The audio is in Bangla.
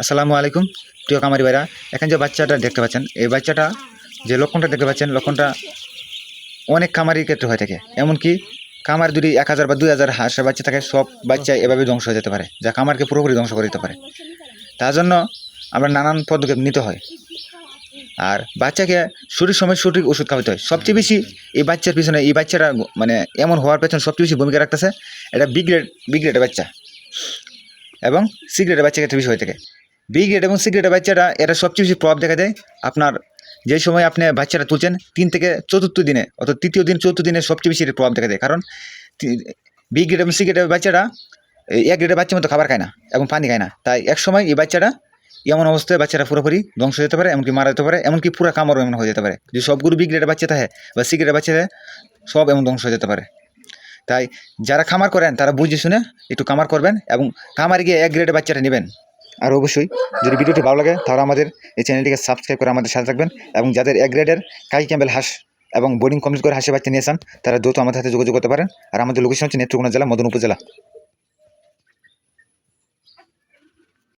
আসসালামু আলাইকুম, প্রিয় কামারি ভাইরা। এখানে যে বাচ্চাটা দেখতে পাচ্ছেন, এই বাচ্চাটা যে লক্ষণটা দেখতে পাচ্ছেন, লক্ষণটা অনেক কামারির ক্ষেত্রে হয়ে থাকে। এমনকি কামার যদি এক হাজার বা দুই হাজার হাঁসের বাচ্চা থাকে, সব বাচ্চা এভাবে ধ্বংস হয়ে যেতে পারে, যা কামারকে পুরোপুরি ধ্বংস করে দিতে পারে। তার জন্য আমরা নানান পদক্ষেপ নিতে হয়। আর বাচ্চাকে সঠিক সময় সঠিক ওষুধ খাওয়াতে হয়। সবচেয়ে বেশি এই বাচ্চার পিছনে, এই বাচ্চাটা মানে এমন হওয়ার পেছনে সবচেয়ে বেশি ভূমিকা রাখতেছে, এটা বি গ্রেড বি গ্রেডের বাচ্চা। এবং সি গ্রেডের বাচ্চা ক্ষেত্রে বেশি হয়ে থাকে। বি গ্রেড এবং সি গ্রেডের বাচ্চাটা এটা সবচেয়ে বেশি প্রভাব দেখা দেয় আপনার যে সময় আপনি বাচ্চাটা তুলছেন, তিন থেকে চতুর্থ দিনে, অর্থাৎ তৃতীয় দিন, চতুর্থ দিনে সবচেয়ে বেশি প্রভাব দেখা দেয়। কারণ বি গ্রেড এবং সি গ্রেডের বাচ্চাটা এক গ্রেডের বাচ্চার মতো খাবার খায় না এবং পানি খায় না। তাই এক সময় এই বাচ্চাটা এমন অবস্থায় বাচ্চারা পুরোপুরি ধ্বংস হয়ে যেতে পারে, এমনকি মারা যেতে পারে, এমনকি পুরো কামড়ও এমন হয়ে যেতে পারে। যদি সবগুলো বি গ্রেডের বাচ্চা থাকে বা সি গ্রেডের বাচ্চা থাকে, সব এমন ধ্বংস হয়ে যেতে পারে। তাই যারা খামার করেন, তারা বুঝে শুনে একটু খামার করবেন এবং খামারে গিয়ে এক গ্রেডের বাচ্চাটা নেবেন। আর অবশ্যই যদি ভিডিওটি ভালো লাগে, তাহলে আমাদের এই চ্যানেলটিকে সাবস্ক্রাইব করে আমাদের সাথে থাকবেন এবং যাদের এক গ্রেডের কাই ক্যাম্বেল হাঁস এবং বোর্ডিং কমপ্লিট করে হাসি বাচ্চা নিয়ে নিয়েছেন তারা দ্রুত আমাদের সাথে যোগাযোগ করতে পারেন। আর আমাদের লোকেশন হচ্ছে নেত্রকোনা জেলা মদন উপজেলা